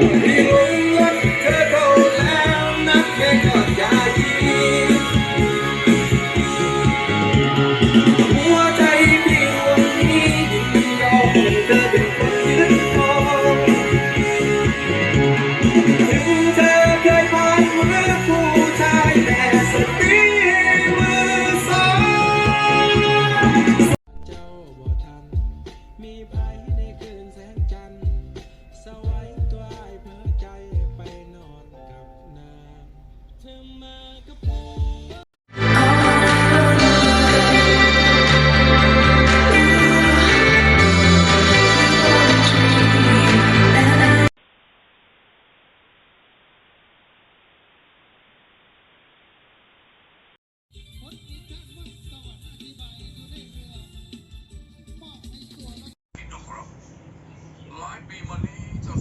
Thank you.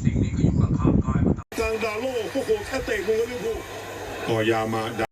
สิ่งนี้ก็อยู่ข้างๆกายมาตลางดาวโลกพวกโคแค่เตะมือลิเวอร์พูลต่อยามา